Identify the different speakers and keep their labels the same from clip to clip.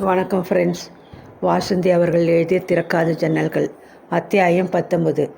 Speaker 1: வணக்கம் ஃப்ரெண்ட்ஸ் வாசந்தி அவர்கள் எழுதிய திறக்காத ஜன்னல்கள். அத்தியாயம் பத்தொன்பது.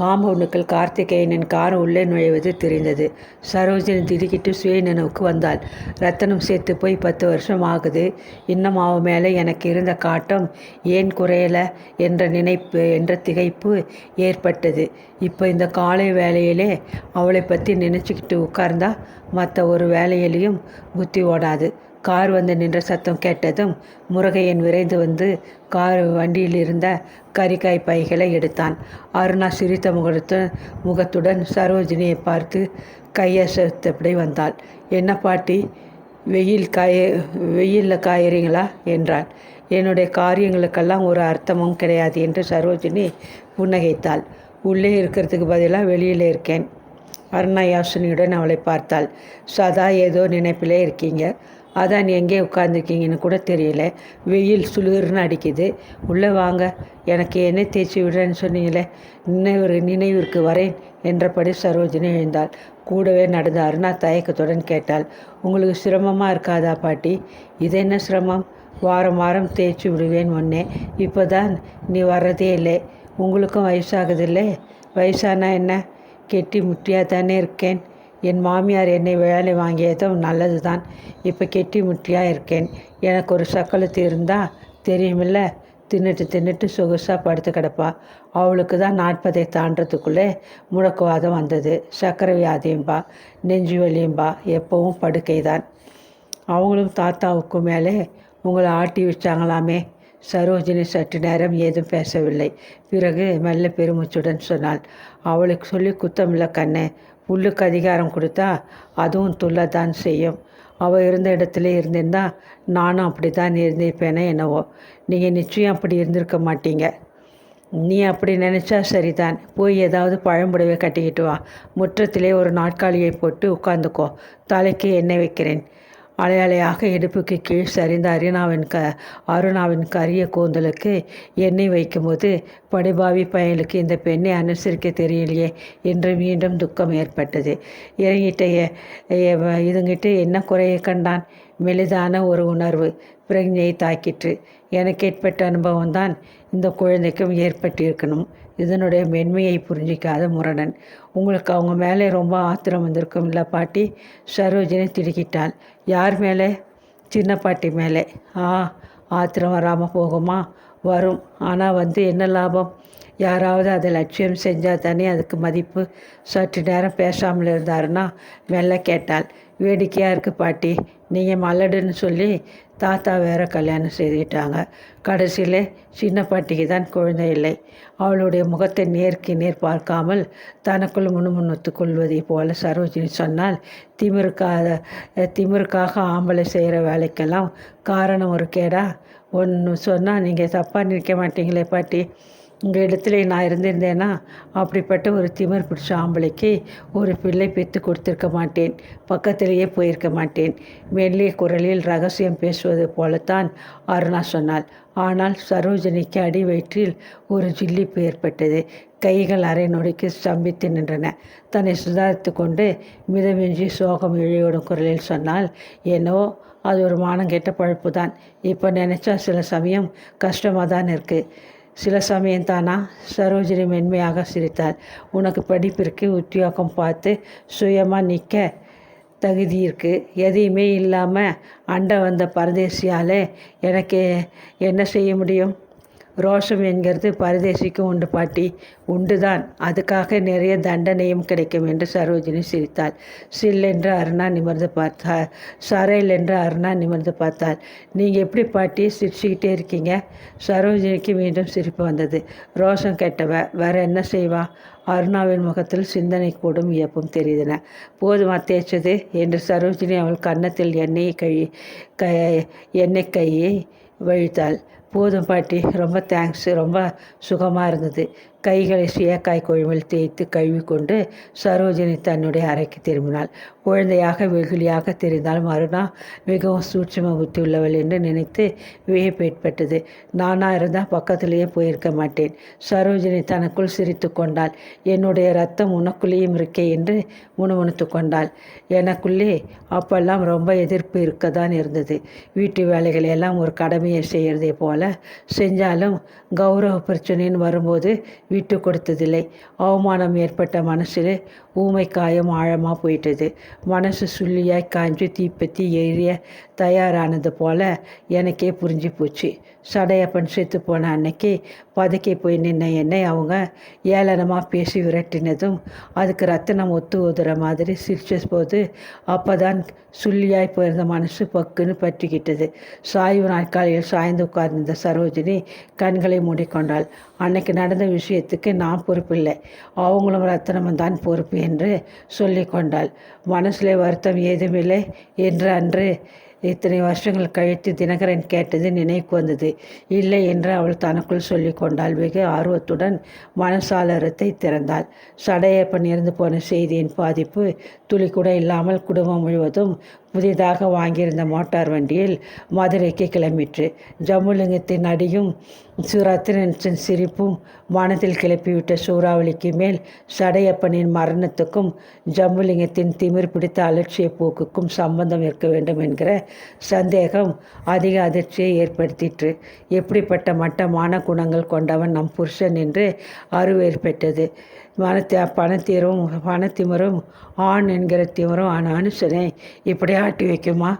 Speaker 1: காம்பவுண்டுக்குள் கார்த்திகேயனின் கார் உள்ளே நுழைவது தெரிந்தது. சரோஜினி திடுக்கிட்டு சுயநினைவுக்கு வந்தாள். ரத்தனம் சேர்த்து போய் பத்து வருஷம் ஆகுது. இன்னும் அவன் மேலே எனக்கு இருந்த காட்டம் ஏன் குறையலை என்ற நினைப்பு என்ற திகைப்பு ஏற்பட்டது. இப்போ இந்த காலை வேலையிலே அவளை பற்றி நினச்சிக்கிட்டு உட்கார்ந்தா மற்ற ஒரு வேலையிலையும் புத்தி ஓடாது. கார் வந்து நின்ற சத்தம் கேட்டதும் முருகையன் விரைந்து வந்து கார் வண்டியில் இருந்த கறிக்காய் பைகளை எடுத்தான். அருணா சிரித்த முகத்துடன் முகத்துடன் சரோஜினியை பார்த்து கையசத்தபடி வந்தாள். என்ன பாட்டி வெயில் காய வெயிலில் காயறீங்களா? என்றாள். என்னுடைய காரியங்களுக்கெல்லாம் ஒரு அர்த்தமும் கிடையாது என்று சரோஜினி புன்னகைத்தாள். உள்ளே இருக்கிறதுக்கு பதிலாக வெளியில் இருக்கேன். அருணா யாசினியுடன் அவளை பார்த்தாள். சதா ஏதோ நினைப்பிலே இருக்கீங்க. அதான் எங்கே உட்காந்துருக்கீங்கன்னு கூட தெரியல. வெயில் சுளுர்னு அடிக்குது. உள்ளே வாங்க. எனக்கு என்ன தேய்ச்சி விடுறேன்னு சொன்னீங்களே. நினைவு நினைவிற்கு வரேன் என்றபடி சரோஜினி எழுந்தாள். கூடவே நடந்த அருணா தயக்கத்துடன் கேட்டாள். உங்களுக்கு சிரமமாக இருக்காதா பாட்டி? இது என்ன சிரமம்? வாரம் வாரம் தேய்ச்சி விடுவேன் ஒன்னே இப்போ தான் நீ வர்றதே இல்லை. உங்களுக்கும் வயசாகுதில்லே வயசானா என்ன? கெட்டி முட்டியாக தானே இருக்கேன். என் மாமியார் என்னை வேலை வாங்கியதும் நல்லது தான் இப்போ கெட்டி முட்டியாக இருக்கேன். எனக்கு ஒரு சக்கலத்து இருந்தால் தெரியுமில்ல? தின்னுட்டு தின்னுட்டு சொகுசாக படுத்து கிடப்பா. அவளுக்கு தான் நாற்பதை தாண்டதுக்குள்ளே முடக்குவாதம் வந்தது. சக்கரை வியாதியும்பா நெஞ்சு வலியும்பா எப்பவும் படுக்கை தான் அவங்களும் தாத்தாவுக்கு மேலே உங்களை ஆட்டி வச்சாங்களாமே. சரோஜினி சற்று நேரம் ஏதும் பேசவில்லை. பிறகு மெல்ல பெருமூச்சுடன் சொன்னாள் அவளுக்கு சொல்லி குத்தமில்ல கண்ணே. உள்ளுக்கு அதிகாரம் கொடுத்தா அதுவும் துள்ளத்தான் செய்யும். அவள் இருந்த இடத்துல இருந்திருந்தா நானும் அப்படி தான் இருந்திருப்பேனே என்னவோ. நீங்கள் நிச்சயம் அப்படி இருந்திருக்க மாட்டீங்க. நீ அப்படி நினச்சா சரிதான். போய் ஏதாவது பழம்புடவை கட்டிக்கிட்டு வா. முற்றத்திலே ஒரு நாட்காலியை போட்டு உட்காந்துக்கோ தலைக்கு எண்ணெய் வைக்கிறேன். அலையலையாக இடுப்புக்கு கீழ் சரிந்த அருணாவின் க அருணாவின் கரிய கூந்தலுக்கு எண்ணெய் வைக்கும்போது படுபாவி பயலுக்கு இந்த பெண்ணை அனுசரிக்க தெரியலையே என்று மீண்டும் துக்கம் ஏற்பட்டது. இறங்கிட்ட இதுங்கிட்டு என்ன குறையை கண்டான்? மெலிதான ஒரு உணர்வு பிரஜையை தாக்கிற்று. எனக்கு ஏற்பட்ட அனுபவம் தான் இந்த குழந்தைக்கும் ஏற்பட்டிருக்கணும். இதனுடைய மென்மையை புரிஞ்சிக்காத முரணன். உங்களுக்கு அவங்க மேலே ரொம்ப ஆத்திரம் வந்திருக்கும் இல்லை பாட்டி. சரோஜினி திடுக்கிட்டாள். யார் மேலே? சின்ன பாட்டி மேலே. ஆ ஆத்திரம் வராமல் போகுமா? வரும். ஆனால் வந்து என்ன லாபம்? யாராவது அதை லட்சியம் செஞ்சால் தானே அதுக்கு மதிப்பு. சற்று நேரம் பேசாமல் இருந்தாருன்னா மெல்ல கேட்டாள். வேடிக்கையாக இருக்குது பாட்டி. நீங்கள் மலடுன்னு சொல்லி தாத்தா வேற கல்யாணம் செய்துக்கிட்டாங்க. கடைசியில் சின்ன பாட்டிக்கு தான் குழந்தை இல்லை. அவளுடைய முகத்தை நேருக்கு நேர் பார்க்காமல் தனக்குள் முணுமுணுத்து கொள்வதை போல சரோஜினி சொன்னால் திமிருக்காத திமிருக்காக ஆம்பளை செய்கிற வேலைக்கெல்லாம் காரணம் ஒரு கேடா? ஒன்று சொன்னால் நீங்கள் தப்பாக நிற்க மாட்டீங்களே பாட்டி. உங்கள் இடத்துல நான் இருந்திருந்தேன்னா அப்படிப்பட்ட ஒரு திமிர் பிடிச்ச ஆம்பளைக்கு ஒரு பிள்ளை பெற்று கொடுத்துருக்க மாட்டேன். பக்கத்திலேயே போயிருக்க மாட்டேன். மெல்லிய குரலில் ரகசியம் பேசுவது போலத்தான் அருணா சொன்னாள். ஆனால் சரோஜினிக்கு அடி வயிற்றில் ஒரு ஜில்லிப்பு ஏற்பட்டது. கைகள் அரை நொடிக்கு ஸ்தம்பித்து நின்றன. தன்னை சுதாரித்து கொண்டு மிதமின்றி சோகம் இழையோடும் குரலில் சொன்னால் என்னவோ அது ஒரு மானம் கெட்ட பழப்பு தான் இப்போ நினச்சா சில சமயம் கஷ்டமாக தான் இருக்குது சில சமயம் தானா? சரோஜினி மென்மையாக சிரித்தாள். உனக்கு படிப்பிற்கு உத்தியோகம் பார்த்து சுயமாக நிற்க தகுதி இருக்குது எதையுமே இல்லாமல் அண்டை வந்த பரதேசியால் எனக்கு என்ன செய்ய முடியும்? ரோஷம் என்கிறது பரதேசிக்கும் உண்டு பாட்டி. உண்டு தான் அதுக்காக நிறைய தண்டனையும் கிடைக்கும் என்று சரோஜினி சிரித்தாள். சில் என்று அருணா நிமிர்ந்து பார்த்தாள் சரைல் என்று அருணா நிமிர்ந்து பார்த்தாள். நீங்கள் எப்படி பாட்டி சிரிச்சுக்கிட்டே இருக்கீங்க? சரோஜினிக்கு மீண்டும் சிரிப்பு வந்தது. ரோஷம் கெட்டவ வேற என்ன செய்வா? அருணாவின் முகத்தில் சிந்தனை கூடும் வியப்பும் தெரிந்தன. போதுமா தேய்ச்சது? என்று சரோஜினி அவள் கன்னத்தில் எண்ணெய் கழி க எண்ணெய் கையை வழித்தாள். போதும் பாட்டி ரொம்ப தேங்க்ஸ் ரொம்ப சுகமாக இருந்தது. கைகளை சுயக்காய் குழம்பில் தேய்த்து கழுவிக்கொண்டு சரோஜினி தன்னுடைய அறைக்கு திரும்பினாள். குழந்தையாக வெகுளியாக தெரிந்தால் மறுநாள் மிகவும் சூட்சும புத்தி உள்ளவள் என்று நினைத்து வியப்பு ஏற்பட்டது நானாக இருந்தால் பக்கத்திலேயே போயிருக்க மாட்டேன். சரோஜினி தனக்குள் சிரித்து கொண்டாள். என்னுடைய ரத்தம் உனக்குள்ளேயும் இருக்கே என்று முணுமுணுத்து கொண்டாள். எனக்குள்ளே அப்பெல்லாம் ரொம்ப எதிர்ப்பு இருக்க தான் இருந்தது. வீட்டு வேலைகளை எல்லாம் ஒரு கடமையை செய்கிறதே போல. செஞ்சாலும் கௌரவ பிரச்சனைன்னு வரும்போது விட்டு கொடுத்ததில்லை. அவமானம் ஏற்பட்ட மனசில் ஊமை காயம் ஆழமாக போயிட்டது. மனசு சுள்ளியாய் காய்ஞ்சு தீப்பத்தி எரிய தயாரானது போல எனக்கே புரிஞ்சு போச்சு. சடையப்பன் செத்து போன அன்னைக்கு பதுக்கி போய் நின்ன என்னை அவங்க ஏளனமாக பேசி விரட்டினதும் அதுக்கு ரத்தனம் ஒத்து ஊதுற மாதிரி சிரிச்ச போது அப்போ தான் சுள்ளியாய் போயிருந்த மனசு பக்குன்னு பற்றிக்கிட்டது. சாய்வு நாட்காலியில் சாய்ந்து உட்கார்ந்த சரோஜினி கண்களை மூடிக்கொண்டாள். அன்னைக்கு நடந்த விஷயத்துக்கு நான் பொறுப்பில்லை. அவங்களும் ரத்தனமும் தான் பொறுப்பு என்று சொல்லி கொண்டாள் மனசில் வருத்தம் ஏதுமில்லை என்று அன்று இத்தனை வருஷங்கள் கழித்து தினகரன் கேட்டது நினைவுக்கு வந்தது. இல்லை என்று அவள் தனக்குள் சொல்லி கொண்டாள். வெகு ஆர்வத்துடன் மனசாளரத்தை திறந்தாள். சடையப்பன் இறந்து போன செய்தியின் பாதிப்பு துளி கூட இல்லாமல் குடும்பம் முழுவதும் புதிதாக வாங்கியிருந்த மோட்டார் வண்டியில் மதுரைக்கு கிளம்பிற்று. ஜம்முலிங்கத்தின் அடியும் சுரத்தினின் சிரிப்பும் வானத்தில் கிளப்பிவிட்ட சூறாவளிக்கு மேல் சடையப்பனின் மரணத்துக்கும் ஜம்முலிங்கத்தின் திமிர் பிடித்த அலட்சிய போக்குக்கும் சம்பந்தம் இருக்க வேண்டும் என்கிற சந்தேகம் அதிக அதிர்ச்சியை ஏற்படுத்திற்று. எப்படிப்பட்ட மட்டமான குணங்கள் கொண்டவன் நம் புருஷன் என்று அருவேற்பெற்றது மனத்தை பணத்தீரும் பணத்திமரும் ஆண் என்கிற திமரும் ஆன அனுஷனை இப்படி ஆட்டி வைக்குமா?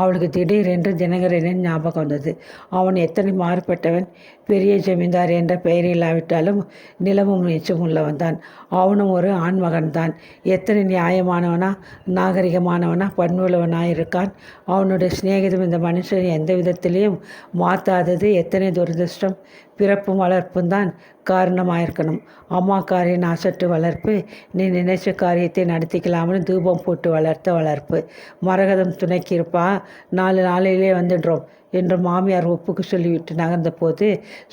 Speaker 1: அவளுக்கு திடீரென்று தினகரனின் ஞாபகம் வந்தது. அவன் எத்தனை மாறுபட்டவன் பெரிய ஜமீன்தார் என்ற பெயர் இல்லாவிட்டாலும் நிலமும் நீச்சம் உள்ளவன் தான் அவனும் ஒரு ஆண்மகன் தான் எத்தனை நியாயமானவனா நாகரிகமானவனா பண்புள்ளவனாக இருக்கான் அவனுடைய சிநேகிதம் இந்த மனுஷன் எந்த விதத்திலையும் மாற்றாதது எத்தனை துரதிருஷ்டம்? பிறப்பும் வளர்ப்பும் தான் காரணமாயிருக்கணும். அம்மா அசட்டு வளர்ப்பு நீ நினைச்ச காரியத்தை நடத்திக்கலாம்னு தூபம் போட்டு வளர்த்த வளர்ப்பு. மரகதம் துணைக்கு இருப்பா நாலு நாளையிலே வந்துடுறோம் என்று மாமியார் ஒப்புக்கு சொல்லிவிட்டு நகர்ந்தபோது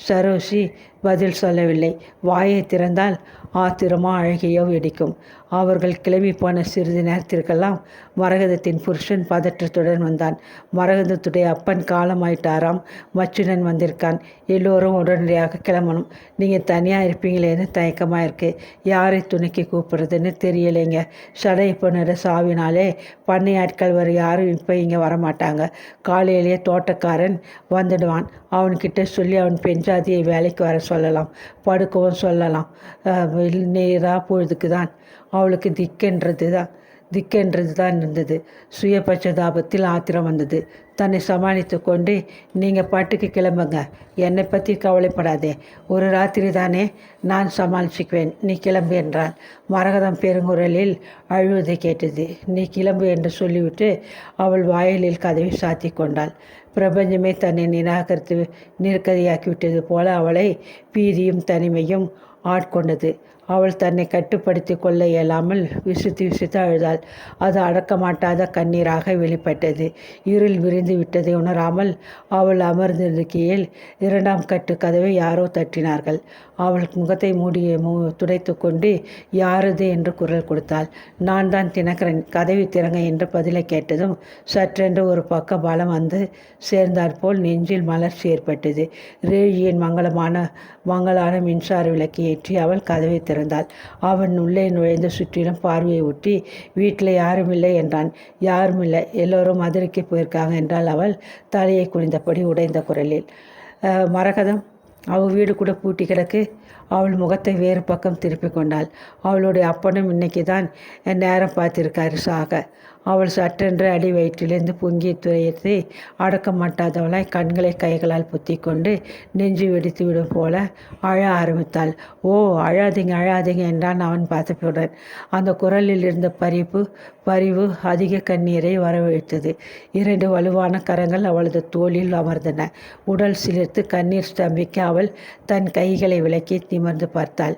Speaker 1: சரோஷி பதில் சொல்லவில்லை. வாயை திறந்தால் ஆத்திரமோ அழகையோ வெடிக்கும். அவர்கள் கிளம்பி போன சிறிது நேரத்திற்கெல்லாம் மரகதத்தின் புருஷன் பதற்றத்துடன் வந்தான். மரகதத்துடைய அப்பன் காலமாயிட்டாராம். மச்சுனன் வந்திருக்கான். எல்லோரும் உடனடியாக கிளம்பணும். நீங்கள் தனியாக இருப்பீங்களேன்னு தயக்கமாக இருக்குது யாரை துணைக்கு கூப்பிட்றதுன்னு தெரியலைங்க. சடை பண்ணுற சாவினாலே பண்ணை ஆட்கள் வர யாரும் இப்போ இங்கே வரமாட்டாங்க. காலையிலேயே தோட்டக்காரன் வந்துடுவான். அவன்கிட்ட சொல்லி அவன் பெஞ்சாதியை வேலைக்கு வர சொல்லலாம். படுக்கவும் சொல்லலாம். நேராக பொழுதுக்கு தான் அவளுக்கு திக்கென்றது தான் திக்கென்றது தான் இருந்தது சுய பச்சதாபத்தில் ஆத்திரம் வந்தது. தன்னை சமாளித்து கொண்டு நீங்கள் பாட்டுக்கு கிளம்புங்க. என்னை பற்றி கவலைப்படாதே. ஒரு ராத்திரி தானே நான் சமாளிச்சுக்குவேன். நீ கிளம்பு என்றான். மரகதம் பெருங்குரலில் அழுவதை கேட்டது. நீ கிளம்பு என்று சொல்லிவிட்டு அவள் வாயிலில் கதவை சாத்தி கொண்டாள். பிரபஞ்சமே தன்னை நிராகரித்து நிற்கதையாக்கிவிட்டது போல அவளை பீதியும் தனிமையும் ஆட்கொண்டது. அவள் தன்னை கட்டுப்படுத்தி கொள்ள இயலாமல் விசித்து விசித்து அழுதாள். அது அடக்க மாட்டாத கண்ணீராக வெளிப்பட்டது. இருள் விரிந்து விட்டதை உணராமல் அவள் அமர்ந்திருக்கையில் இரண்டாம் கட்டு கதவை யாரோ தட்டினார்கள். அவள் முகத்தை மூடிய மூ துடைத்து கொண்டு யாரது? என்று குரல் கொடுத்தாள். நான் தான் தினகரன். கதவை திறங்க என்று பதிலை கேட்டதும் சற்றென்று ஒரு பக்க பலம் வந்து சேர்ந்தாற்போல் நெஞ்சில் மலர்ச்சி ஏற்பட்டது. ரேழியின் மங்களமான மங்களான மின்சார விளக்கை ஏற்றி அவள் கதவை திறந்தாள். அவன் உள்ளே நுழைந்து சுற்றிலும் பார்வையை ஒட்டி வீட்டில் யாரும் இல்லை என்றான். யாரும் இல்லை. எல்லோரும் மதுரைக்கு போயிருக்காங்க என்றால் அவள் தலையை குனிந்தபடி உடைந்த குரலில். மரகதம் அவள் வீடு கூட பூட்டி கிடக்கு. அவள் முகத்தை வேறு பக்கம் திருப்பி கொண்டாள். அவளுடைய அப்பனும் இன்னைக்கு தான் நேரம் பார்த்திருக்காரு சாக. அவள் சட்டென்று அடி வயிற்றிலிருந்து பொங்கி துயரத்தை அடக்க மாட்டாதவளாய் கண்களை கைகளால் புத்தி கொண்டு நெஞ்சு வெடித்து விடும் போல அழ ஆரம்பித்தாள். ஓ அழாதீங்க அழாதீங்க என்றான் அவன் பார்த்தவுடன். அந்த குரலில் இருந்த பறிப்பு பரிவு அதிக கண்ணீரை வரவழைத்தது. இரண்டு வலுவான கரங்கள் அவளது தோளில் அமர்ந்தன. உடல் சிலிர்த்து கண்ணீர் ஸ்தம்பிக்க அவள் தன் கைகளை விளக்கி நிமர்ந்து பார்த்தாள்.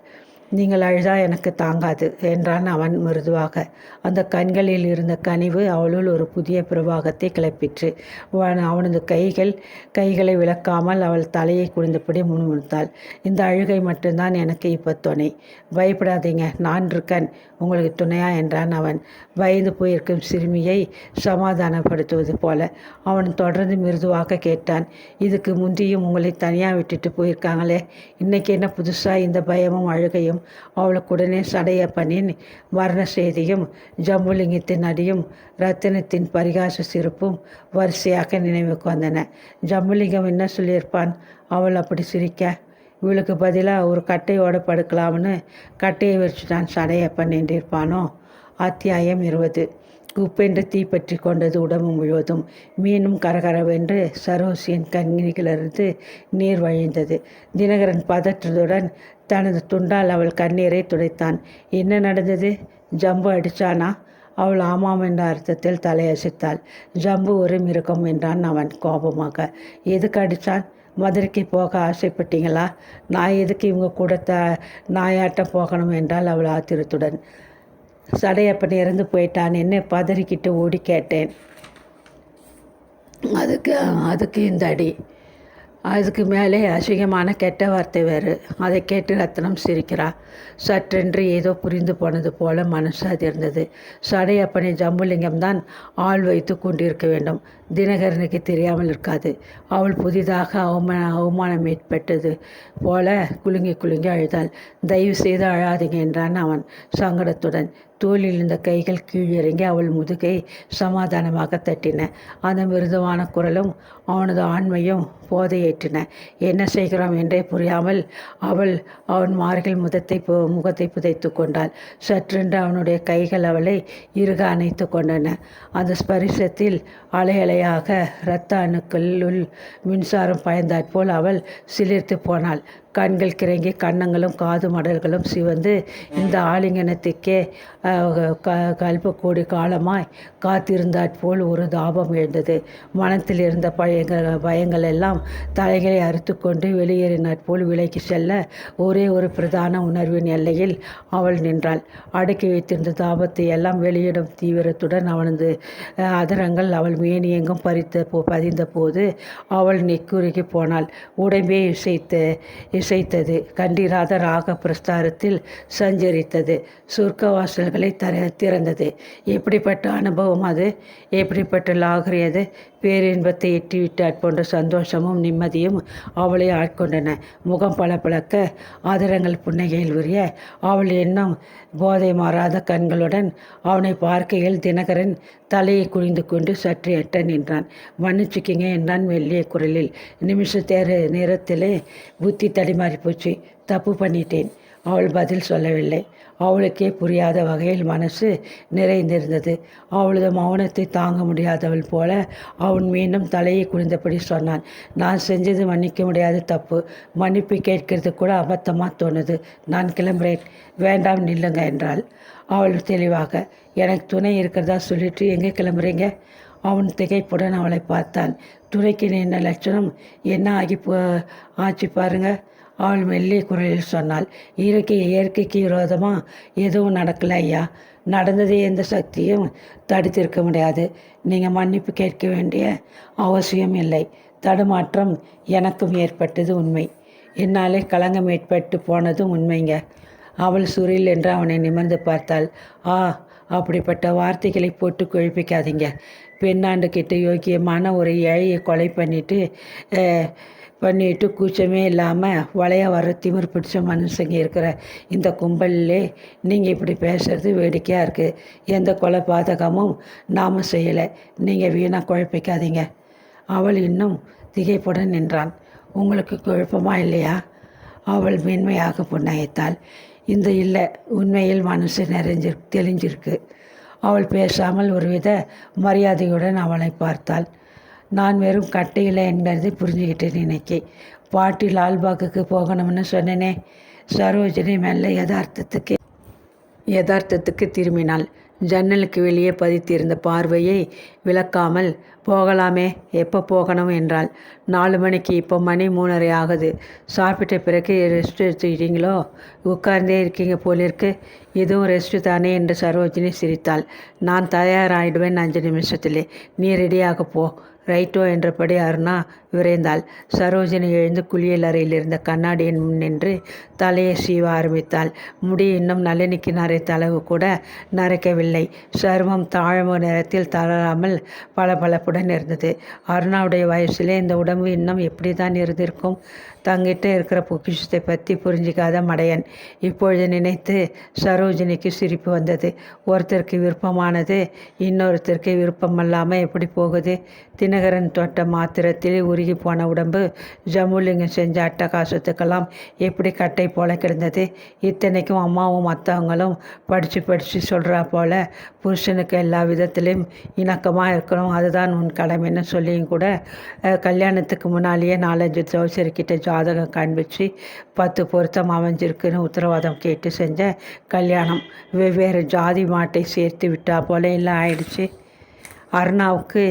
Speaker 1: நீங்கள் அழுதா எனக்கு தாங்காது என்றான் அவன் மிருதுவாக. அந்த கண்களில் இருந்த கனிவு அவளுள் ஒரு புதிய பிரவாகத்தை கிளப்பிற்று. அவனது கைகள் கைகளை விளக்காமல் அவள் தலையை குனிந்தபடி முணுமுணுத்தாள். இந்த அழுகை மட்டும்தான் எனக்கு இப்போ துணை. பயப்படாதீங்க நான் இருக்கேன் உங்களுக்கு துணையா என்றான் அவன். பயந்து போயிருக்கும் சிறுமியை சமாதானப்படுத்துவது போல அவன் தொடர்ந்து மிருதுவாக கேட்டான். இதுக்கு முந்தியும் உங்களை தனியாக விட்டுட்டு போயிருக்காங்களே இன்னைக்கு என்ன புதுசாக இந்த பயமும் அழுகையும்? அவளுக்குடனே சடைய சடையப்பனின் மரண செய்தியும் ஜம்புலிங்கத்தின் அடியும் ரத்தினத்தின் பரிகாச சிரிப்பும் வரிசையாக நினைவுக்கு வந்தன. ஜம்புலிங்கம் என்ன சொல்லியிருப்பான்? அவள் அப்படி சிரிக்க இவளுக்கு பதிலாக ஒரு கட்டையோடு படுக்கலாம்னு கட்டையை வச்சுட்டான் சடையப்பன் என்றிருப்பானோ? அத்தியாயம் இருபது. குப்பென்று தீப்பற்றி கொண்டது உடம்பு முழுவதும் மீனும் கரகரவென்று சரோசியின் கண்ணிகளிலிருந்து நீர் வழிந்தது. தினகரன் பதற்றத்துடன் தனது துண்டால் அவள் கண்ணீரை துடைத்தான். என்ன நடந்தது? ஜம்பு அடிச்சானா? அவள் ஆமாம் என்ற அர்த்தத்தில் தலையசைத்தாள். ஜம்பு ஒரு மிருகம் என்றான் அவன் கோபமாக. எதுக்கு அடித்தான் மதுரைக்கு போக ஆசைப்பட்டீங்களா? நான் எதுக்கு இவங்க கூட த நாயாட்டம் போகணும் என்றால் அவள் ஆத்திரத்துடன். சடையப்பன் இறந்து போயிட்டான். என்ன பதறிக்கிட்டு ஓடி கேட்டேன். அதுக்கு அதுக்கு இந்த அடி. அதுக்கு மேலே அசிங்கமான கெட்ட வார்த்தை வேறு. அதை கேட்டு ரத்னம் சிரிக்கிறா. சற்றென்று ஏதோ புரிந்து போனது போல மனசு அதிர்ந்தது. சடையப்பனை ஜம்புலிங்கம் தான் ஆள் வைத்து கொண்டிருக்க வேண்டும். தினகரனுக்கு தெரியாமல் இருக்காது. அவள் புதிதாக அவமான அவமானம் ஏற்பட்டது போல குலுங்கி குலுங்கி அழுதாள். தயவு செய்து அழாதீங்க என்றான் அவன் சங்கடத்துடன். தோளில் இருந்த கைகள் கீழிறங்கி அவள் முதுகை சமாதானமாக தட்டின. அந்த மிருதுவான குரலும் அவனது ஆண்மையும் போதையேற்றின. என்ன செய்கிறோம் என்றே புரியாமல் அவள் அவன் மார்பில் முதத்தை பு முகத்தை புதைத்து கொண்டாள். சற்றென்று அவனுடைய கைகள் அவளை இறுக அணைத்து கொண்டன. அந்த ஸ்பரிசத்தில் அலை இடையாக இரத்த அணுக்களுள் மின்சாரம் பாய்ந்தாற்போல் அவள் சிலிர்த்து போனாள். கண்கள் கிறங்கி கன்னங்களும் காது மடல்களும் சிவந்து இந்த ஆலிங்கனத்துக்கே க கல்பக்கோடி காலமாய் காத்திருந்தாற்போல் ஒரு தாபம் எழுந்தது. மனத்தில் இருந்த பயங்கள் பயங்கள் எல்லாம் தலைகளை அறுத்து கொண்டு வெளியேறினாற்போல் விலைக்கு செல்ல ஒரே ஒரு பிரதான உணர்வின் எல்லையில் அவள் நின்றாள். அடக்கி வைத்திருந்த தாபத்தை எல்லாம் வெளியிடும் தீவிரத்துடன் அவனது அதரங்கள் அவள் எங்கும் பறித்த போ பதிந்த போது அவள் நெக்குருகி போனாள். உடம்பே இசைத்த இசைத்தது. கண்டிராத ராக பிரஸ்தாரத்தில் சஞ்சரித்தது. சொர்க்க வாசல்களை தர திறந்தது. எப்படிப்பட்ட அனுபவம் அது? எப்படிப்பட்ட லாகரியது பேரின்பத்தை எட்டிவிட்டாற் போன்ற சந்தோஷமும் நிம்மதியும் அவளை ஆட்கொண்டன. முகம் பளபளக்க ஆதரங்கள் புன்னகையில் உரிய அவள் எண்ணம் போதை மாறாத கண்களுடன் அவனை பார்க்கையில் தினகரன் தலையை குனிந்து கொண்டு சற்று எட்ட நின்றான். மன்னிச்சுக்கிங்க என்றான் மெல்லிய குரலில். நிமிஷ தேர நேரத்திலே புத்தி தடிமாறி போச்சு. தப்பு பண்ணிட்டேன். அவள் பதில் சொல்லவில்லை. அவளுக்கே புரியாத வகையில் மனசு நிறைந்திருந்தது. அவளது மௌனத்தை தாங்க முடியாதவள் போல அவன் மீண்டும் தலையை குனிந்தபடி சொன்னான். நான் செஞ்சது மன்னிக்க முடியாத தப்பு. மன்னிப்பு கேட்கிறது கூட அபத்தமாக தோணுது. நான் கிளம்புறேன். வேண்டாம் நில்லுங்க என்றாள். அவள் தெளிவாக எனக்கு துணை இருக்கிறதா சொல்லிட்டு எங்கே கிளம்புறீங்க? அவன் திகைப்புடன் அவளை பார்த்தான். துணைக்கு நின்ற லட்சணம்? என்ன ஆகி போ ஆச்சு பாருங்கள் அவள் மெல்லிய குரலில் சொன்னாள் இயற்கை இயற்கைக்கு விரோதமாக எதுவும் நடக்கல ஐயா. நடந்ததே எந்த சக்தியும் தடுத்திருக்க முடியாது. நீங்கள் மன்னிப்பு கேட்க வேண்டிய அவசியம் இல்லை. தடுமாற்றம் எனக்கும் ஏற்பட்டது உண்மை. என்னாலே களங்கம் ஏற்பட்டு போனதும் உண்மைங்க. அவள் சுரில் என்று அவனை நிமிர்ந்து பார்த்தாள். ஆ அப்படிப்பட்ட வார்த்தைகளை போட்டு குழப்பிக்காதீங்க. பெண்ணாண்டு கிட்ட யோக்கியமான ஒரு ஏழையை கொலை பண்ணிட்டு பண்ணிட்டு கூச்சமே இல்லாமல் வளைய வர திமிர் பிடிச்ச மனுஷங்க இருக்கிற இந்த கும்பலிலே நீங்கள் இப்படி பேசுறது வேடிக்கையாக இருக்குது எந்த கொலை பாதகமும் நாம் செய்யலை. நீங்கள் வீணாக குழப்பிக்காதீங்க. அவள் இன்னும் திகைப்புடன் நின்றான். உங்களுக்கு குழப்பமா இல்லையா? அவள் மென்மையாக புன்னகைத்தாள். இந்த இல்லை உண்மையில் மனசு நிறைஞ்சி தெளிஞ்சிருக்கு. அவள் பேசாமல் ஒருவித மரியாதையுடன் அவளை பார்த்தாள். நான் வெறும் கட்டையில் என்கிறதை புரிஞ்சுக்கிட்டேன் இன்னைக்கு. பாட்டி லால்பாக்குக்கு போகணும்னு சொன்னேனே. சரோஜினி மெல்ல யதார்த்தத்துக்கு யதார்த்தத்துக்கு திரும்பினாள். ஜன்னலுக்கு வெளியே பதித்திருந்த பார்வையை விளக்காமல் போகலாமே எப்போ போகணும்? என்றாள். நாலு மணிக்கு இப்போ மணி மூணரை ஆகுது. சாப்பிட்ட பிறகு ரெஸ்ட் எடுத்துக்கிட்டீங்களோ? உட்கார்ந்தே இருக்கீங்க போலிருக்கு இதுவும் ரெஸ்ட்டு தானே? என்று சரோஜினி சிரித்தாள். நான் தயாராகிடுவேன் அஞ்சு நிமிஷத்திலே. நீ ரெடியாக போ. ரைட்டோ என்றபடி அருணா விரைந்தாள். சரோஜினி எழுந்து குளியல் அறையில் இருந்த கண்ணாடியின் முன் நின்று தலையை சீவ ஆரம்பித்தாள். முடி இன்னும் நளினிக்கு நரைத்த அளவு கூட நரைக்கவில்லை. சருமம் தாழ்வு நிறத்தில் தளராமல் பளபளப்புடன் இருந்தது. அருணாவுடைய வயசிலே இந்த உடம்பு இன்னும் எப்படி தான் இருந்திருக்கும்? தங்கிட்ட இருக்கிற பொக்கிஷத்தை பற்றி புரிஞ்சிக்காத மடையன். இப்பொழுது நினைத்து சரோஜினிக்கு சிரிப்பு வந்தது. ஒருத்தருக்கு விருப்பமானது இன்னொருத்தருக்கு விருப்பமல்லாமல் எப்படி போகுது? தினகரன் தொட்ட மாத்திரத்தில் உருகி போன உடம்பு ஜமுலிங்கம் செஞ்ச அட்டகாசத்துக்கெல்லாம் எப்படி கட்டை போல கிடந்தது? இத்தனைக்கும் அம்மாவும் மற்றவங்களும் படித்து படித்து சொல்கிறா போல புருஷனுக்கு எல்லா விதத்திலையும் இணக்கமாக இருக்கணும். அதுதான் உன் கடமைன்னு சொல்லியும் கூட கல்யாணத்துக்கு முன்னாலேயே நாலஞ்சு ஜோசியர்கிட்ட ஜாதகம் காண்பிச்சு பத்து பொருத்தம் அமைஞ்சிருக்குன்னு உத்தரவாதம் கேட்டு செஞ்ச கல்யாணம். வெவ்வேறு ஜாதி மாட்டை சேர்த்து விட்டா போல எல்லாம் ஆயிடுச்சு. அருணாவுக்கு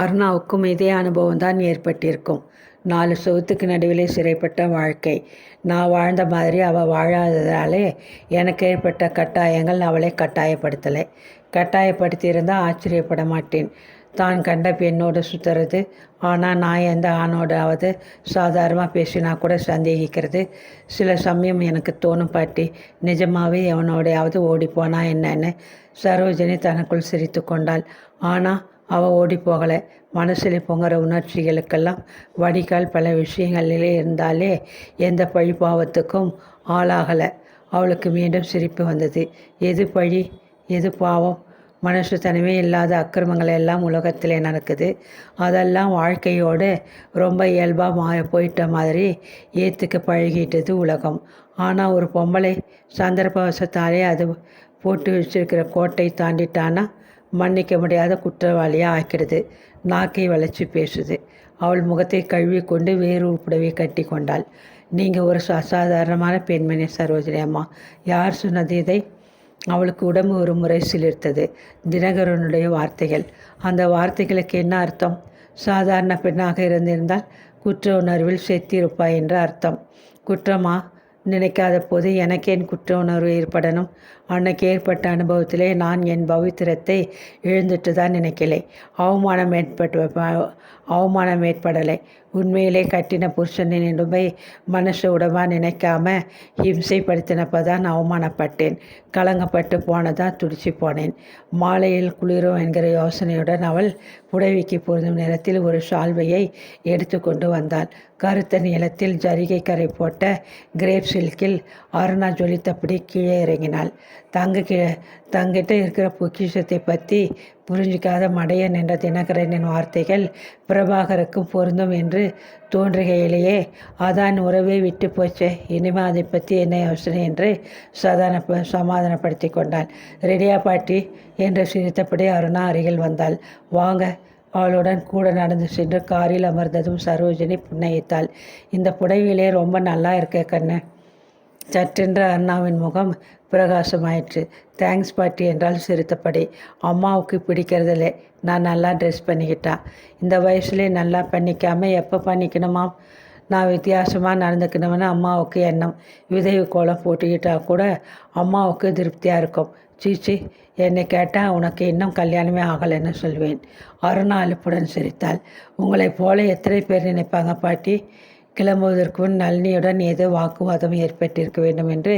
Speaker 1: அருணாவுக்கும் இதே அனுபவம் தான் ஏற்பட்டிருக்கும். நாலு செவுத்துக்கு நடுவிலே சிறைப்பட்ட வாழ்க்கை. நான் வாழ்ந்த மாதிரி அவள் வாழாததாலே எனக்கு ஏற்பட்ட கட்டாயங்கள் அவளை கட்டாயப்படுத்தலை. கட்டாயப்படுத்தியிருந்தால் ஆச்சரியப்பட மாட்டேன். தான் கண்ட பெண்ணோடு சுற்றுறது ஆனால் நான் எந்த ஆணோடாவது சாதாரணமாக பேசினா கூட சந்தேகிக்கிறது. சில சமயம் எனக்கு தோணும் பாட்டி நிஜமாகவே எவனோடையாவது ஓடிப்போனா என்னன்னு. சரோஜினி தனக்குள் சிரித்து கொண்டாள். ஆனால் அவள் ஓடி போகலை மனசில் பொங்குற உணர்ச்சிகளுக்கெல்லாம் வடிகால் பல விஷயங்களிலே இருந்தாலே எந்த பழிபாவத்துக்கும் ஆளாகலை. அவளுக்கு மீண்டும் சிரிப்பு வந்தது. எது பழி? எது பாவம்? மனுஷத்தனமே இல்லாத அக்கிரமங்கள் எல்லாம் உலகத்தில் நடக்குது. அதெல்லாம் வாழ்க்கையோடு ரொம்ப இயல்பாக மா போயிட்ட மாதிரி ஏற்றுக்க பழகிட்டது உலகம். ஆனால் ஒரு பொம்பளை சந்தர்ப்பவசத்தாலே அது போட்டு வச்சிருக்கிற கோட்டை தாண்டிட்டானா மன்னிக்க முடியாத குற்றவாளியாக ஆக்கிடுது. நாக்கை வளைச்சி பேசுது. அவள் முகத்தை கழுவி கொண்டு வேறு புடவை கட்டி கொண்டாள் நீங்கள் ஒரு அசாதாரணமான பெண்மணி சரோஜினி அம்மா. யார் சொன்னது இதை? அவளுக்கு உடம்பு ஒரு முறை சிலிர்த்தது. தினகரனுடைய வார்த்தைகள். அந்த வார்த்தைகளுக்கு என்ன அர்த்தம்? சாதாரண பெண்ணாக இருந்திருந்தால் குற்ற உணர்வில் செத்திருப்பாய் என்ற அர்த்தம். குற்றமா? நினைக்காத போது எனக்கேன் குற்ற உணர்வு ஏற்படணும். அன்னைக்கு ஏற்பட்ட அனுபவத்திலே நான் என் பவித்திரத்தை இழந்துட்டு தான் நினைக்கலை. அவமானம் ஏற்பட்டு அவமானம் ஏற்படலை. உண்மையிலே கட்டின புருஷனின் உடம்பை மனசு உடம்பாக நினைக்காம ஹிம்சைப்படுத்தினப்போ தான் அவமானப்பட்டேன். கலங்கப்பட்டு போனதான் துடிச்சு போனேன். மாலையில் குளிரும் என்கிற யோசனையுடன் அவள் புடவைக்கு பொருந்தும் நேரத்தில் ஒரு ஷால்வையை எடுத்துக்கொண்டு வந்தாள். கருத்த நீளத்தில் ஜரிகை கரை போட்ட கிரேப் சில்கில் அருணா ஜொலித்தபடி கீழே இறங்கினாள். தங்க தங்கிட்ட இருக்கிற பொக்கிஷத்தை பற்றி புரிஞ்சிக்காத மடையன் என்ற தினகரனின் வார்த்தைகள் பிரபாகருக்கும் பொருந்தும் என்று தோன்றுகையிலேயே அதான் உறவே விட்டு போச்சே இனிமே அதை பற்றி என்ன யோசனை? என்று சாதாரண சமாதானப்படுத்தி கொண்டாள் ரெடியா பாட்டி என்று சிரித்தபடி அருணா அருகில் வந்தாள். வாங்க. அவளுடன் கூட நடந்து சென்று காரில் அமர்ந்ததும் சரோஜினி புன்னகைத்தாள். இந்த புடவையிலே ரொம்ப நல்லா இருக்க கண்ணு. சற்றென்று அண்ணாவின் முகம் பிரகாசமாயிற்று. தேங்க்ஸ் பாட்டி என்றால் சிரித்தபடி. அம்மாவுக்கு பிடிக்கிறதில்ல. நான் நல்லா ட்ரெஸ் பண்ணிக்கிட்டா. இந்த வயசுலேயே நல்லா பண்ணிக்காமல் எப்போ பண்ணிக்கணுமாம் நான் வித்தியாசமாக நடந்துக்கணும்னு அம்மாவுக்கு எண்ணம். விதவி கோலம் போட்டுக்கிட்டால் கூட அம்மாவுக்கு திருப்தியாக இருக்கும். சீச்சி என்னை கேட்டால் உனக்கு இன்னும் கல்யாணமே ஆகலைன்னு சொல்வேன். அருணா அலுப்புடன் சிரித்தாள். உங்களைப் போல எத்தனை பேர் நினைப்பாங்க பாட்டி? கிளம்புவதற்கு முன் நளினியுடன் ஏதோ வாக்குவாதம் ஏற்பட்டிருக்க வேண்டும் என்று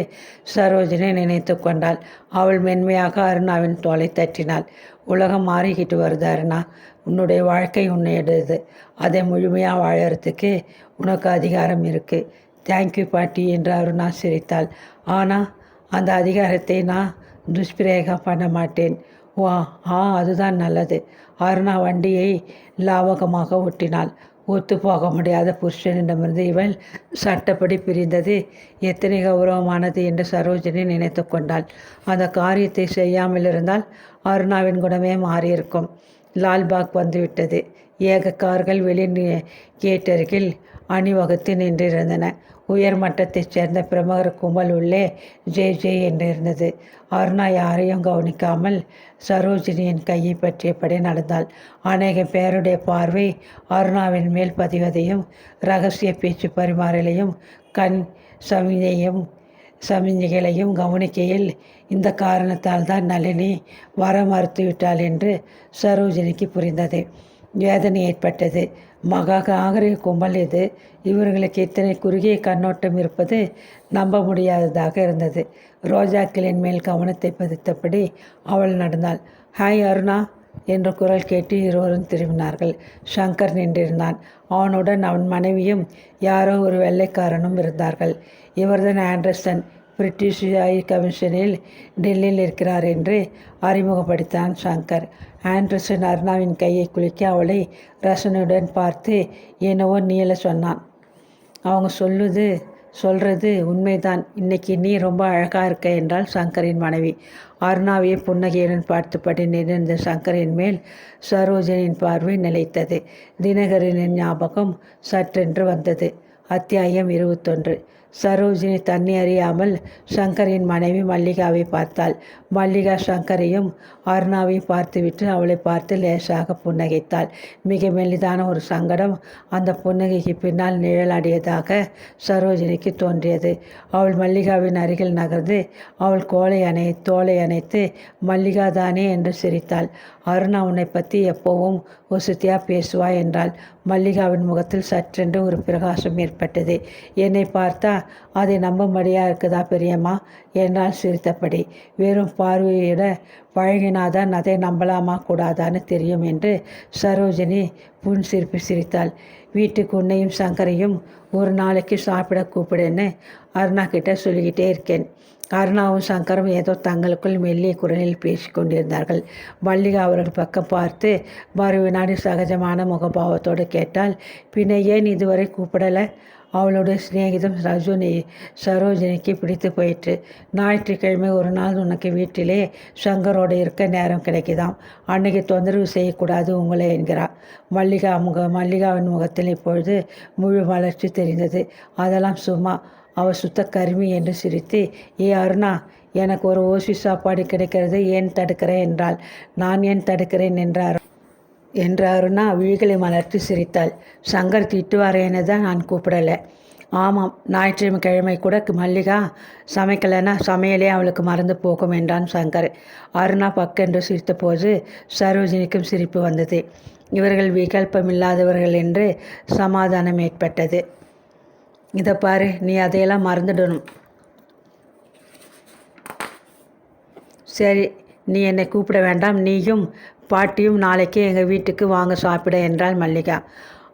Speaker 1: சரோஜினை நினைத்து கொண்டாள். அவள் மென்மையாக அருணாவின் தோலை தட்டினாள். உலகம் மாறிக்கிட்டு வருது அருணா. உன்னுடைய வாழ்க்கை உன்னையடுது அதை முழுமையாக வாழறதுக்கு உனக்கு அதிகாரம் இருக்குது தேங்க்யூ பாட்டி என்று அருணா சிரித்தாள். ஆனால் அந்த அதிகாரத்தை நான் துஷ்பிரயோகம் பண்ண மாட்டேன். வா ஆ அதுதான் நல்லது. அருணா வண்டியை லாவகமாக ஒட்டினாள் ஒத்துப்போக முடியாத புருஷனிடமிருந்து இவள் சட்டப்படி பிரிந்தது. எத்தனை கௌரவமானது என்று சரோஜினி நினைத்து கொண்டாள். அந்த காரியத்தை செய்யாமல் இருந்தால் அருணாவின் குணமே மாறியிருக்கும். லால்பாக் வந்துவிட்டது. ஏக கார்கள் வெளி கேட்டருகில் அணிவகுத்து நின்றிருந்தன. உயர் மட்டத்தைச் சேர்ந்த பிரமுகர் கும்பல் உள்ளே ஜே ஜே என்று இருந்தது. அருணா யாரையும் கவனிக்காமல் சரோஜினியின் கையை பற்றியபடி நடந்தாள். அநேக பேருடைய பார்வை அருணாவின் மேல் பதிவதையும் ரகசிய பேச்சு பரிமாறலையும் கண் சமிதையும் சமிஞ்சைகளையும் கவனிக்கையில் இந்த காரணத்தால் தான் நளினி வர மறுத்துவிட்டாள் என்று சரோஜினிக்கு புரிந்தது. வேதனை ஏற்பட்டது. மகா நாகரிக கும்பல் இது. இவர்களுக்கு இத்தனை குறுகிய கண்ணோட்டம் இருப்பது நம்ப முடியாததாக இருந்தது. ரோஜாக்களின் மேல் கவனத்தை பதித்தபடி அவள் நடந்தாள். ஹாய் அருணா என்ற குரல் கேட்டு இருவரும் திரும்பினார்கள். ஷங்கர் நின்றிருந்தான். அவனுடன் அவன் மனைவியும் யாரோ ஒரு வெள்ளைக்காரனும் இருந்தார்கள். இவர்தான் ஆண்டர்சன். பிரிட்டிஷ் ஐ கமிஷனில் டெல்லியில் இருக்கிறார் என்று அறிமுகப்படுத்தான் சங்கர். ஆண்டர்சன் அருணாவின் கையை குலுக்கி அவளை ரசனையுடன் பார்த்து என்னவோ நீள சொன்னான். அவங்க சொல்லுது சொல்கிறது உண்மைதான். இன்னைக்கு நீ ரொம்ப அழகாக இருக்க என்றால் சங்கரின் மனைவி. அருணாவையே புன்னகையுடன் பார்த்தபடி நின்றிருந்த சங்கரின் மேல் சரோஜனின் பார்வை நிலைத்தது. தினகரனின் ஞாபகம் சற்றென்று வந்தது. அத்தியாயம் இருபத்தொன்று. சரோஜினி தன்னை அறியாமல் சங்கரின் மனைவி மல்லிகாவை பார்த்தாள். மல்லிகா சங்கரையும் அருணாவையும் பார்த்துவிட்டு அவளை பார்த்து லேசாக புன்னகைத்தாள். மிக மெல்லிதான ஒரு சங்கடம் அந்த புன்னகைக்கு பின்னால் நிழலாடியதாக சரோஜினிக்கு தோன்றியது. அவள் மல்லிகாவின் அருகில் நகர்ந்து அவள் கோலை அணை தோலை அணைத்து மல்லிகா தானே என்று சிரித்தாள். அருணா உன்னை பற்றி எப்போவும் ஒசுத்தியாக பேசுவா என்றாள். மல்லிகாவின் முகத்தில் சற்றென்று ஒரு பிரகாசம் ஏற்பட்டது. என்னை பார்த்தா அதை நம்பும்படியாக இருக்குதா பெரியம்மா? என்றால் சிரித்தபடி. வெறும் பார்வையிட பழகினாதான் அதை நம்பலாமா கூடாதான்னு தெரியும் என்று சரோஜினி புன் சிரிப்பு சிரித்தாள். வீட்டுக்கு உன்னையும் சங்கரையும் ஒரு நாளைக்கு சாப்பிட கூப்பிடுன்னு அருணா கிட்ட சொல்லிக்கிட்டே இருக்கேன். அருணாவும் சங்கரும் ஏதோ தங்களுக்குள் மெல்லிய குரலில் பேசி கொண்டிருந்தார்கள் மல்லிகா அவர்கள் பக்கம் பார்த்து மறு வினாடி சகஜமான முகபாவத்தோடு கேட்டால் பின்ன ஏன் இதுவரை கூப்பிடலை? அவளுடைய சிநேகிதம் ரஜினி சரோஜினிக்கு பிடித்து போயிட்டு ஞாயிற்றுக்கிழமை ஒரு நாள் உனக்கு வீட்டிலே சங்கரோடு இருக்க நேரம் கிடைக்குதாம். அன்னைக்கு தொந்தரவு செய்யக்கூடாது உங்களை என்கிறாள் மல்லிகா முக மல்லிகாவின் முகத்தில் இப்பொழுது முழு வளர்ச்சி தெரிந்தது. அதெல்லாம் சும்மா அவள் சுத்த கருமி என்று சிரித்து ஏ அருணா எனக்கு ஒரு ஓசி சாப்பாடு கிடைக்கிறது ஏன் தடுக்கிறேன் என்றாள். நான் ஏன் தடுக்கிறேன் என்றார்? என்ற அருணா விழிகளை மலர்த்தி சிரித்தாள். சங்கர் திட்டுவாரேன்னு தான் நான் கூப்பிடலை. ஆமாம் ஞாயிற்றுக்கிழமை கிழமை கூட மல்லிகா சமைக்கலைன்னா சமையலே அவளுக்கு மறந்து போகும் என்றான் சங்கர். அருணா பக்கென்று சிரித்தபோது சரோஜினிக்கும் சிரிப்பு வந்தது. இவர்கள் விகல்பமில்லாதவர்கள் என்று சமாதானம் ஏற்பட்டது. இதை பாரு நீ அதையெல்லாம் மறந்துடணும். சரி நீ என்னை கூப்பிட வேண்டாம். நீயும் பாட்டியும் நாளைக்கு எங்கள் வீட்டுக்கு வாங்க சாப்பிட என்றாள் மல்லிகா.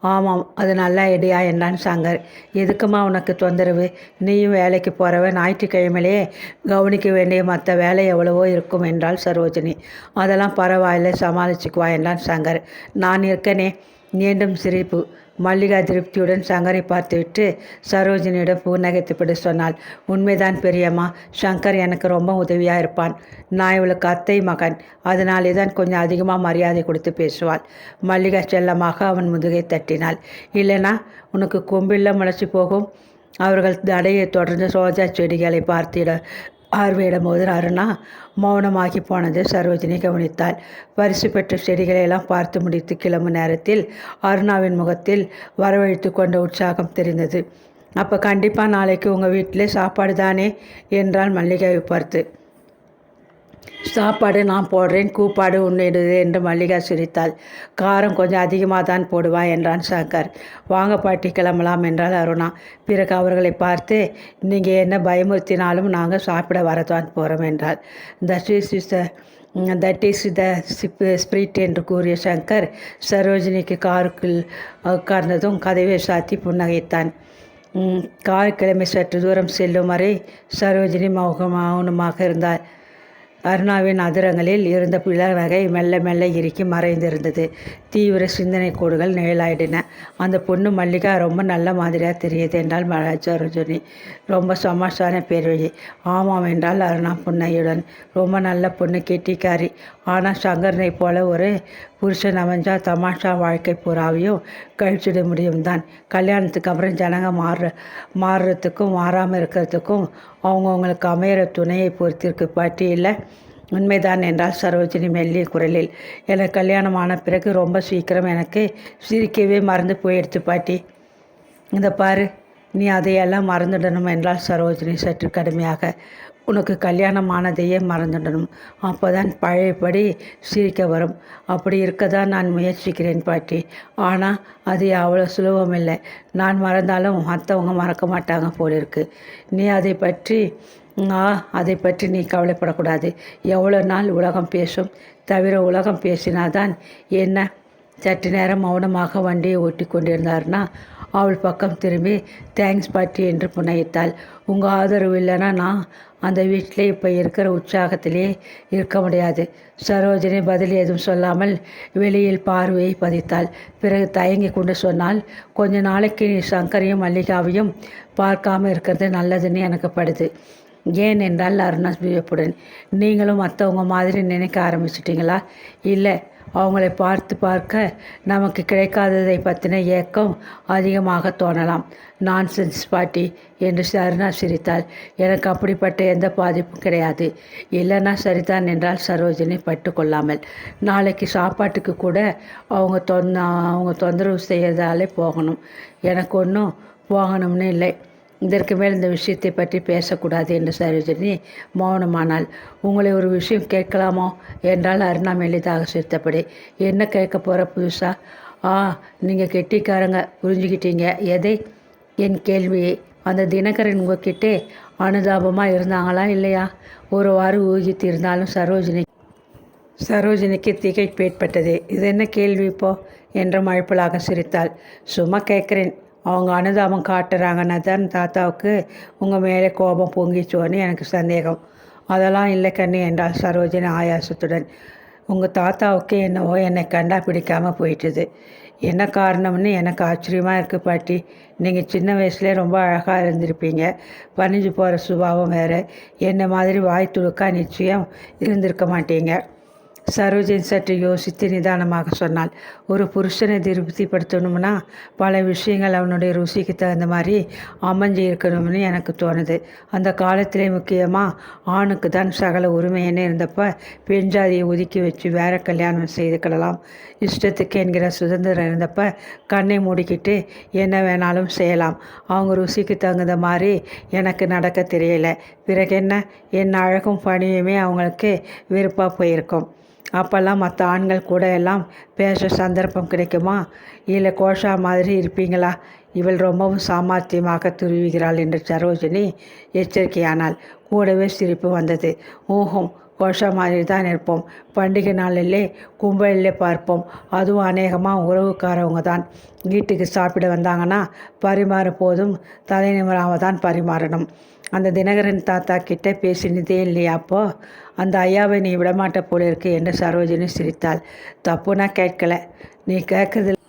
Speaker 1: ஆமாம் அது நல்ல ஐடியா என்றான் சங்கர். எதுக்குமா உனக்கு தொந்தரவு? நீயும் வேலைக்கு போகிறவ ஞாயிற்றுக்கிழமையிலேயே கவனிக்க வேண்டிய மற்ற வேலை எவ்வளவோ இருக்கும் என்றாள் சரோஜினி. அதெல்லாம் பரவாயில்ல சமாளிச்சுக்குவா என்றான் சங்கர். நான் இருக்கனே மீண்டும் சிரிப்பு. மல்லிகா திருப்தியுடன் சங்கரை பார்த்துவிட்டு சரோஜினியிடம் புன்னகைத்துப்படி சொன்னாள். உண்மைதான் பெரியம்மா. சங்கர் எனக்கு ரொம்ப உதவியாக இருப்பான். நான் இவளுக்கு அத்தை மகன். அதனாலே தான் கொஞ்சம் அதிகமாக மரியாதை கொடுத்து பேசுவாள். மல்லிகா செல்லமாக அவன் முதுகை தட்டினாள். இல்லைனா உனக்கு கொம்பில்ல முளைச்சி போகும். அவர்கள் தடையை தொடர்ந்து ரோஜா செடிகளை பார்த்திட ஆர்வையிட போது அருணா மௌனமாகி போனது சரோஜினி கவனித்தாள். பரிசு பெற்ற செடிகளை எல்லாம் பார்த்து முடித்து கிளம்பும் நேரத்தில் அருணாவின் முகத்தில் வரவழைத்து கொண்ட உற்சாகம் தெரிந்தது. அப்போ கண்டிப்பாக நாளைக்கு உங்கள் வீட்டிலே சாப்பாடு தானே என்றால் மல்லிகாவை பார்த்து. சாப்பாடு நான் போடுறேன் கூப்பாடு உன்னிடுது என்று மல்லிகா சிரித்தாள். காரம் கொஞ்சம் அதிகமாக தான் போடுவா என்றான் சங்கர் வாங்க பாட்டி கிளம்பலாம் என்றால் அருணா. பிறகு அவர்களை பார்த்து நீங்கள் என்ன பயமுறுத்தினாலும் நாங்கள் சாப்பிட வரதான் போகிறோம் என்றால் that is is the that is the spirit என்று கூறிய சங்கர் சரோஜினிக்கு காருக்குள் உட்கார்ந்ததும் கதவை சாத்தி புன்னகைத்தான். கார் கிளம்பி சற்று தூரம் செல்லும் வரை சரோஜினி மௌனமாக இருந்தாள். அருணாவின் அதிரங்களில் இருந்த வகை மெல்ல மெல்ல இறுக்கி மறைந்திருந்தது. தீவிர சிந்தனை கூடுகள் நிழலாயிடின அந்த பொண்ணு மல்லிகா ரொம்ப நல்ல மாதிரியாக தெரியுது என்றால் மலச்சரோஜனி ரொம்ப சமாசான பேர்வழி. ஆமாம் என்றால் அருணா புன்னையுடன் ரொம்ப நல்ல பொண்ணு கெட்டிக்காரி. ஆனால் சங்கரனை போல ஒரு புருஷன் அமைஞ்சா தமாஷா வாழ்க்கை பூராவையும் கழிச்சிட முடியும் தான் கல்யாணத்துக்கு அப்புறம் ஜனங்க மாறுற மாறுறதுக்கும் மாறாமல் இருக்கிறதுக்கும் அவங்கவுங்களுக்கு அமையிற துணையை பொறுத்திருக்கு. பாட்டி இல்லை. உண்மைதான் என்றால் சரோஜினி மெல்லிய குரலில் எனக்கு கல்யாணமான பிறகு ரொம்ப சீக்கிரம் எனக்கு சிரிக்கவே மறந்து போயிடுச்சு பாட்டி. இந்த பாரு நீ அதையெல்லாம் மறந்துடணும் என்றால் சரோஜினி சற்று கடுமையாக. உனக்கு கல்யாணம் ஆனதையே மறந்துடணும். அப்போ தான் பழையபடி சிரிக்க வரும். அப்படி இருக்க தான் நான் முயற்சிக்கிறேன் பாட்டி. ஆனால் அது அவ்வளோ சுலபம் இல்லை நான் மறந்தாலும் மற்றவங்க மறக்க மாட்டாங்க போலிருக்கு. நீ அதை பற்றி ஆ அதை பற்றி நீ கவலைப்படக்கூடாது. எவ்வளோ நாள் உலகம் பேசும்? தவிர உலகம் பேசினாதான் என்ன? சற்று நேரம் மௌனமாக வண்டியை ஓட்டி கொண்டிருந்தார்னா அவள் பக்கம் திரும்பி தேங்க்ஸ் பாட்டி என்று புனையித்தாள் உங்கள் ஆதரவு இல்லைன்னா நான் அந்த வீட்டில் இப்போ இருக்கிற உற்சாகத்திலே இருக்க முடியாது. சரோஜினி பதில் எதுவும் சொல்லாமல் வெளியில் பார்வையை பதித்தாள். பிறகு தயங்கி கொண்டு சொன்னால் கொஞ்ச நாளைக்கு நீ சங்கரையும் மல்லிகாவையும் பார்க்காம இருக்கிறது நல்லதுன்னு எனக்கு படுது. ஏன் என்றால் அருணா வியப்புடன் நீங்களும் மற்றவங்க மாதிரி நினைக்க ஆரம்பிச்சிட்டிங்களா? இல்லை அவங்களை பார்த்து பார்க்க நமக்கு கிடைக்காததை பற்றின ஏக்கம் அதிகமாக தோணலாம். நான்சென்ஸ் பாட்டி என்று சருணா சிரித்தாள். எனக்கு அப்படிப்பட்ட எந்த பாதிப்பும் கிடையாது. இல்லைன்னா சரிதான் என்றால் சரோஜினி பட்டு கொள்ளாமல் நாளைக்கு சாப்பாட்டுக்கு கூட அவங்க தொந்த அவங்க தொந்தரவு செய்கிறதாலே போகணும். எனக்கு ஒன்றும் போகணும்னு இல்லை. இதற்கு மேல் இந்த விஷயத்தை பற்றி பேசக்கூடாது என்று சரோஜினி மௌனமானாள். உங்களை ஒரு விஷயம் கேட்கலாமோ? என்றால் அருணா மெல்லிதாக சிரித்தபடி. என்ன கேட்க போகிற புதுசா? ஆ நீங்கள் கெட்டிக்காரங்க புரிஞ்சுக்கிட்டீங்க. எதை? என் கேள்வியை. அந்த தினகரன் உங்ககிட்டே அனுதாபமாக இருந்தாங்களா இல்லையா? ஒருவாறு ஊகித்து இருந்தாலும் சரோஜினி சரோஜினிக்கு திகைப்பு ஏற்பட்டது இது என்ன கேள்வி இப்போ? என்று மழுப்பலாக சிரித்தாள். சும்மா கேட்குறேன். அவங்க அனுதாபம் காட்டுறாங்கன்னா தான் தாத்தாவுக்கு உங்கள் மேலே கோபம் பொங்கிச்சோன்னு எனக்கு சந்தேகம். அதெல்லாம் இல்லை கண்ணு என்றால் சரோஜினி ஆயாசத்துடன். உங்கள் தாத்தாவுக்கு என்னவோ என்னை கண்டா பிடிக்காமல் போயிட்டுது. என்ன காரணம்னு எனக்கு ஆச்சரியமாக இருக்குது பாட்டி. நீங்கள் சின்ன வயசுலேயே ரொம்ப அழகாக இருந்திருப்பீங்க. பணிஞ்சு போகிற சுபாவம் வேறு. என்ன மாதிரி வாய் துடுக்கா நிச்சயம் இருந்திருக்க மாட்டீங்க. சரோஜன் சற்று யோசித்து நிதானமாக சொன்னாள். ஒரு புருஷனை திருப்திப்படுத்தணும்னா பல விஷயங்கள் அவனுடைய ருசிக்கு தகுந்த மாதிரி அமைஞ்சு இருக்கணும்னு எனக்கு தோணுது. அந்த காலத்திலே முக்கியமாக ஆணுக்கு தான் சகல உரிமைன்னு இருந்தப்ப பெண் ஜாதியை ஒதுக்கி வச்சு வேற கல்யாணம் செய்துக்கலாம் இஷ்டத்துக்கு என்கிற சுதந்திரம் இருந்தப்ப கண்ணை மூடிக்கிட்டு என்ன வேணாலும் செய்யலாம். அவங்க ருசிக்கு தகுந்த மாதிரி எனக்கு நடக்க தெரியலை. பிறகு என்ன? என் அழகும் பணியுமே அவங்களுக்கு விருப்பாக போயிருக்கும். அப்போல்லாம் மற்ற ஆண்கள் கூட எல்லாம் பேச சந்தர்ப்பம் கிடைக்குமா? இல்லை கோஷா மாதிரி இருப்பீங்களா? இவள் ரொம்பவும் சாமர்த்தியமாக துருவுகிறாள் என்று சரோஜினி எச்சரிக்கையானால் கூடவே சிரிப்பு வந்தது. ஊகம் கோஷா மாதிரி தான் இருப்போம். பண்டிகை நாளிலே கும்பலிலே பார்ப்போம். அதுவும் அநேகமாக உறவுக்காரவங்க தான் வீட்டுக்கு சாப்பிட வந்தாங்கன்னா பரிமாறும் போதும் தலைநிமராக தான் பரிமாறணும். அந்த தினகரன் தாத்தா கிட்டே பேசினதே இல்லையா அப்போது அந்த ஐயாவை நீ விடமாட்ட போல இருக்கு என்று சரோஜினி சிரித்தாள். தப்புனா கேட்கல. நீ கேட்கறதில்ல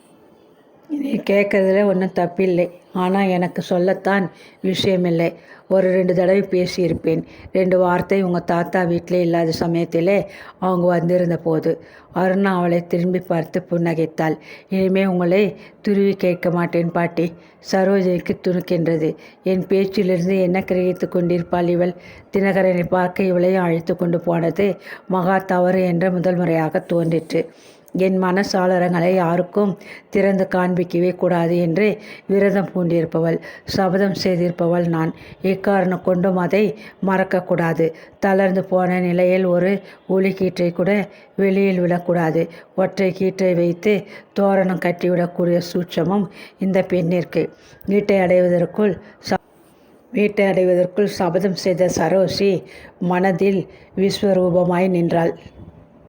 Speaker 1: நீ கேட்குறதுல ஒன்றும் தப்பில்லை. ஆனால் எனக்கு சொல்லத்தான் விஷயமில்லை. ஒரு ரெண்டு தடவை பேசியிருப்பேன். ரெண்டு வார்த்தை உங்கள் தாத்தா வீட்டிலே இல்லாத சமயத்திலே அவங்க வந்திருந்த போது அருணா அவளை திரும்பி பார்த்து புன்னகைத்தாள். இனிமே உங்களை துருவி கேட்க மாட்டேன் பாட்டி. சரோஜினிக்கு துணுக்கின்றது. என் பேச்சிலிருந்து என்ன கிரகித்து கொண்டிருப்பாள் இவள்? தினகரனை பார்க்க இவளையும் அழைத்து கொண்டு போனது மகா தவறு என்ற முதல் முறையாக தோன்றிற்று. என் மனசாளரங்களை யாருக்கும் திறந்து காண்பிக்கவே கூடாது என்று விரதம் பூண்டிருப்பவள் சபதம் செய்திருப்பவள் நான். இக்காரணம் கொண்டும் அதை மறக்கக்கூடாது. தளர்ந்து போன நிலையில் ஒரு ஒளி கீற்றை கூட வெளியில் விடக்கூடாது. ஒற்றை கீற்றை வைத்து தோரணம் கட்டிவிடக்கூடிய சூட்சமும் இந்த பெண்ணிற்கு. வீட்டை அடைவதற்குள் ச வீட்டை அடைவதற்குள் சபதம் செய்த சரோசி மனதில் விஸ்வரூபமாய் நின்றாள்.